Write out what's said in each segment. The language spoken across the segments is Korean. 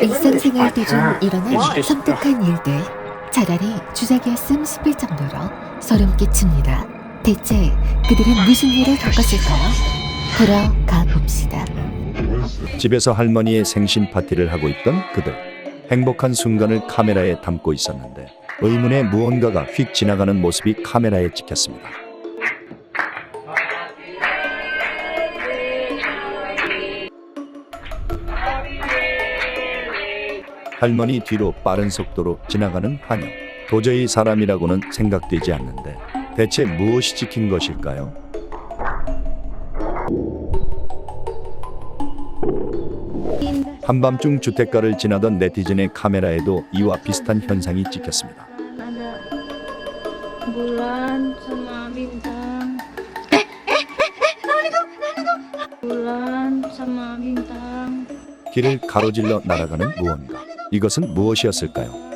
일상생활 도중 아, 일어난 just- 섬뜩한 일들 차라리 주작이었음 싶을 정도로 소름 끼칩니다. 대체 그들은 무슨 일을 겪었을까요? 보러 가봅시다. 집에서 할머니의 생신 파티를 하고 있던 그들. 행복한 순간을 카메라에 담고 있었는데 의문의 무언가가 휙 지나가는 모습이 카메라에 찍혔습니다. 할머니 뒤로 빠른 속도로 지나가는 환영. 도저히 사람이라고는 생각되지 않는데 대체 무엇이 찍힌 것일까요? 한밤중 주택가를 지나던 네티즌의 카메라에도 이와 비슷한 현상이 찍혔습니다. 길을 가로질러 날아가는 무언가. 이것은 무엇이었을까요?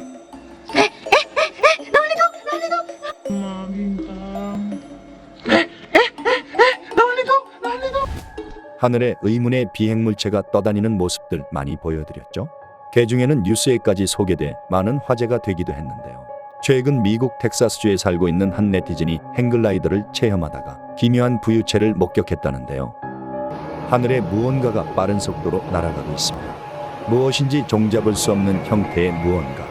하늘에 의문의 비행물체가 떠다니는 모습들 많이 보여드렸죠. 개 중에는 뉴스에까지 소개돼 많은 화제가 되기도 했는데요. 최근 미국 텍사스주에 살고 있는 한 네티즌이 행글라이더를 체험하다가 기묘한 부유체를 목격했다는데요. 하늘에 무언가가 빠른 속도로 날아가고 있습니다. 무엇인지 종잡을 수 없는 형태의 무언가.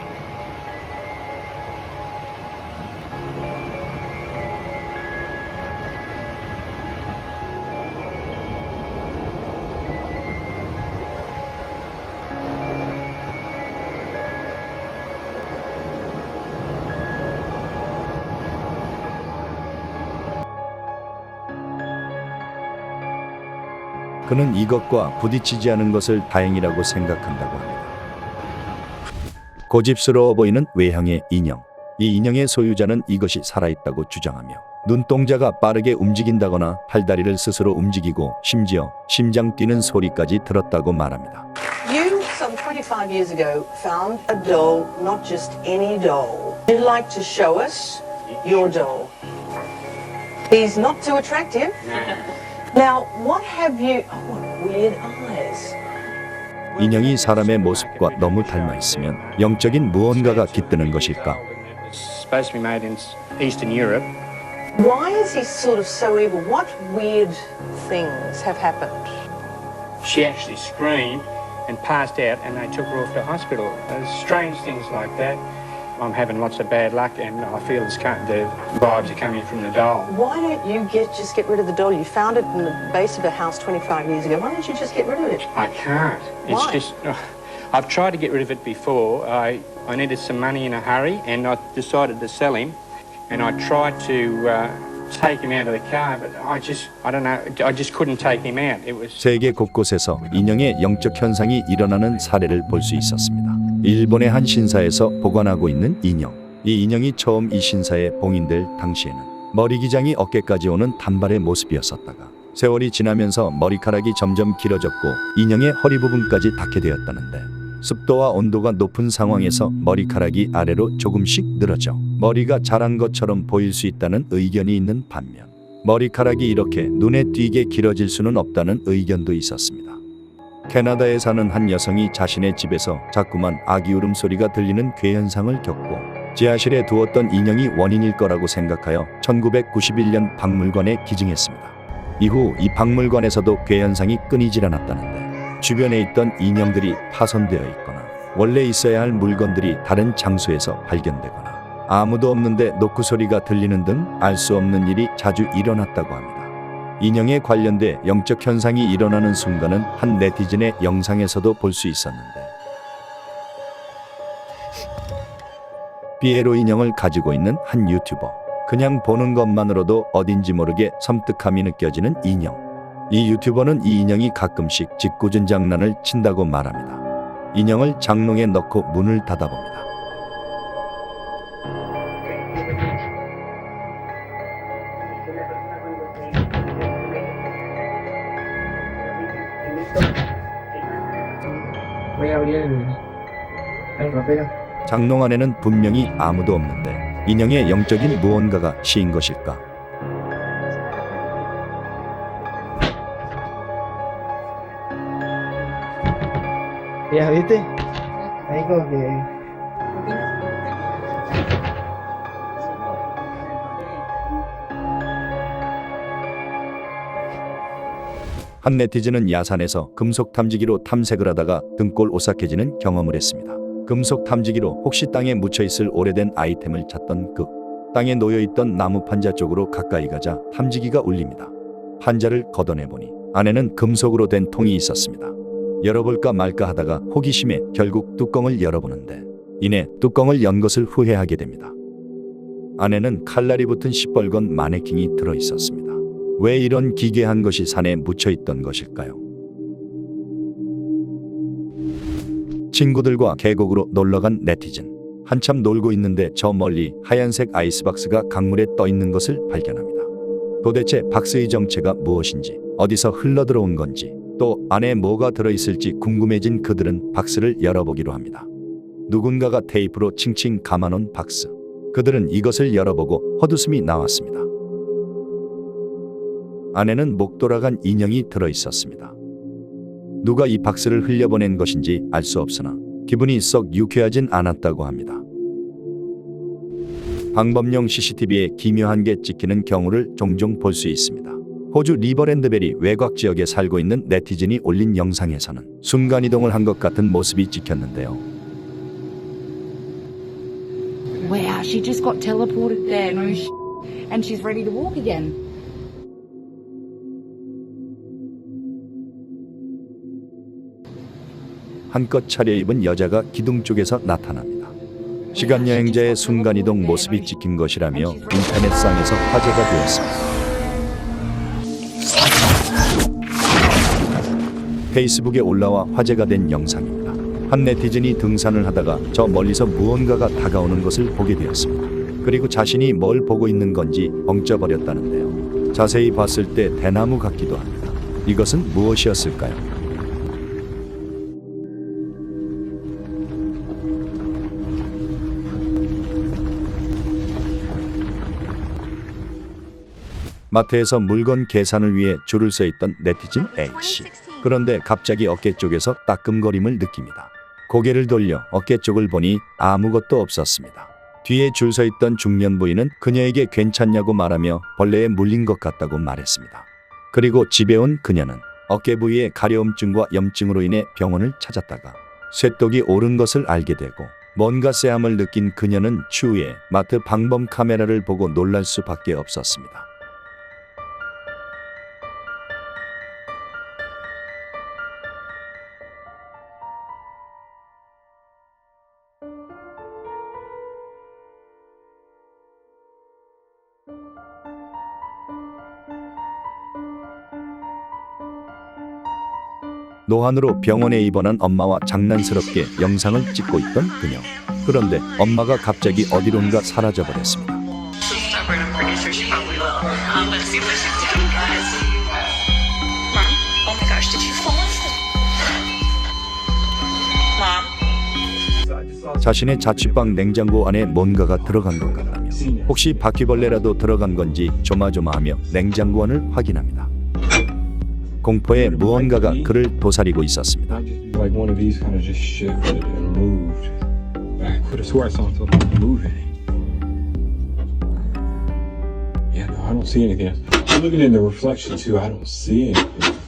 그는 이것과 부딪히지 않은 것을 다행이라고 생각한다고 합니다. 고집스러워 보이는 외형의 인형. 이 인형의 소유자는 이것이 살아있다고 주장하며 눈동자가 빠르게 움직인다거나 팔다리를 스스로 움직이고 심지어 심장 뛰는 소리까지 들었다고 말합니다. You, some 25 years ago, found a doll, not just any doll. You'd like to show us your doll. He's not too attractive. Now, what have you. Oh, what weird eyes. 인형이 사람의 모습과 너무 닮아 있으면 영적인 무언가가 깃드는 것일까? It's supposed to be made in Eastern Europe. Why is he sort of so evil? What weird things have happened? She actually screamed and passed out, and they took her off to hospital. There's strange things like that. I'm having lots of bad luck, and I feel it's co- the vibes are coming from the doll. Why don't you get just get rid of the doll? You found it in the base of a house 25 years ago. Why don't you just get rid of it? I can't. It's Why? just. I've tried to get rid of it before. I, I needed some money in a hurry, and I decided to sell him. And I tried to uh, take him out of the car, but I just, I don't know, I just couldn't take him out. It was. 세계 곳곳에서 인형의 영적 현상이 일어나는 사례를 볼 수 있었습니다. 일본의 한 신사에서 보관하고 있는 인형. 이 인형이 처음 이 신사에 봉인될 당시에는 머리 기장이 어깨까지 오는 단발의 모습이었었다가 세월이 지나면서 머리카락이 점점 길어졌고 인형의 허리 부분까지 닿게 되었다는데 습도와 온도가 높은 상황에서 머리카락이 아래로 조금씩 늘어져 머리가 자란 것처럼 보일 수 있다는 의견이 있는 반면 머리카락이 이렇게 눈에 띄게 길어질 수는 없다는 의견도 있었습니다. 캐나다에 사는 한 여성이 자신의 집에서 자꾸만 아기 울음소리가 들리는 괴현상을 겪고 지하실에 두었던 인형이 원인일 거라고 생각하여 1991년 박물관에 기증했습니다. 이후 이 박물관에서도 괴현상이 끊이질 않았다는데 주변에 있던 인형들이 파손되어 있거나 원래 있어야 할 물건들이 다른 장소에서 발견되거나 아무도 없는데 노크 소리가 들리는 등 알 수 없는 일이 자주 일어났다고 합니다. 인형에 관련돼 영적 현상이 일어나는 순간은 한 네티즌의 영상에서도 볼 수 있었는데. 피에로 인형을 가지고 있는 한 유튜버. 그냥 보는 것만으로도 어딘지 모르게 섬뜩함이 느껴지는 인형. 이 유튜버는 이 인형이 가끔씩 짓궂은 장난을 친다고 말합니다. 인형을 장롱에 넣고 문을 닫아봅니다 Voy a abrir el, el ropero. 장롱 안에는 분명히 아무도 없는데 인형의 영적인 무언가가 시인 것일까? Ya, ¿viste? 아이고 한 네티즌은 야산에서 금속 탐지기로 탐색을 하다가 등골 오싹해지는 경험을 했습니다. 금속 탐지기로 혹시 땅에 묻혀 있을 오래된 아이템을 찾던 그 땅에 놓여 있던 나무 판자 쪽으로 가까이 가자 탐지기가 울립니다. 판자를 걷어내 보니 안에는 금속으로 된 통이 있었습니다. 열어볼까 말까 하다가 호기심에 결국 뚜껑을 열어보는데 이내 뚜껑을 연 것을 후회하게 됩니다. 안에는 칼날이 붙은 시뻘건 마네킹이 들어 있었습니다. 왜 이런 기괴한 것이 산에 묻혀 있던 것일까요? 친구들과 계곡으로 놀러간 네티즌. 한참 놀고 있는데 저 멀리 하얀색 아이스박스가 강물에 떠 있는 것을 발견합니다. 도대체 박스의 정체가 무엇인지, 어디서 흘러들어온 건지, 또 안에 뭐가 들어있을지 궁금해진 그들은 박스를 열어보기로 합니다. 누군가가 테이프로 칭칭 감아놓은 박스. 그들은 이것을 열어보고 헛웃음이 나왔습니다. 안에는 목 돌아간 인형이 들어 있었습니다. 누가 이 박스를 흘려보낸 것인지 알 수 없으나 기분이 썩 유쾌하진 않았다고 합니다. 방범용 CCTV에 기묘한 게 찍히는 경우를 종종 볼 수 있습니다. 호주 리버랜드베리 외곽 지역에 살고 있는 네티즌이 올린 영상에서는 순간이동을 한 것 같은 모습이 찍혔는데요. Wow, she just got teleported there, no and she's ready to walk again. 한껏 차려입은 여자가 기둥 쪽에서 나타납니다. 시간 여행자의 순간 이동 모습이 찍힌 것이라며 인터넷상에서 화제가 되었습니다. 페이스북에 올라와 화제가 된 영상입니다. 한 네티즌이 등산을 하다가 저 멀리서 무언가가 다가오는 것을 보게 되었습니다. 그리고 자신이 뭘 보고 있는 건지 벙쪄버렸다는데요. 자세히 봤을 때 대나무 같기도 합니다. 이것은 무엇이었을까요? 마트에서 물건 계산을 위해 줄을 서 있던 네티즌 A씨. 그런데 갑자기 어깨 쪽에서 따끔거림을 느낍니다. 고개를 돌려 어깨 쪽을 보니 아무것도 없었습니다. 뒤에 줄 서 있던 중년 부인은 그녀에게 괜찮냐고 말하며 벌레에 물린 것 같다고 말했습니다. 그리고 집에 온 그녀는 어깨 부위의 가려움증과 염증으로 인해 병원을 찾았다가 쇠독이 오른 것을 알게 되고 뭔가 쎄함을 느낀 그녀는 추후에 마트 방범 카메라를 보고 놀랄 수밖에 없었습니다. 노안으로 병원에 입원한 엄마와 장난스럽게 영상을 찍고 있던 그녀. 그런데 엄마가 갑자기 어디론가 사라져 버렸습니다. 자신의 자취방 냉장고 안에 뭔가가 들어간 것 같다며 혹시 바퀴벌레라도 들어간 건지 조마조마하며 냉장고 안을 확인합니다. 공포에 무언가가 그를 도사리고 있었습니다. Yeah, no, I don't see anything. I'm looking in the reflection too. I don't see anything.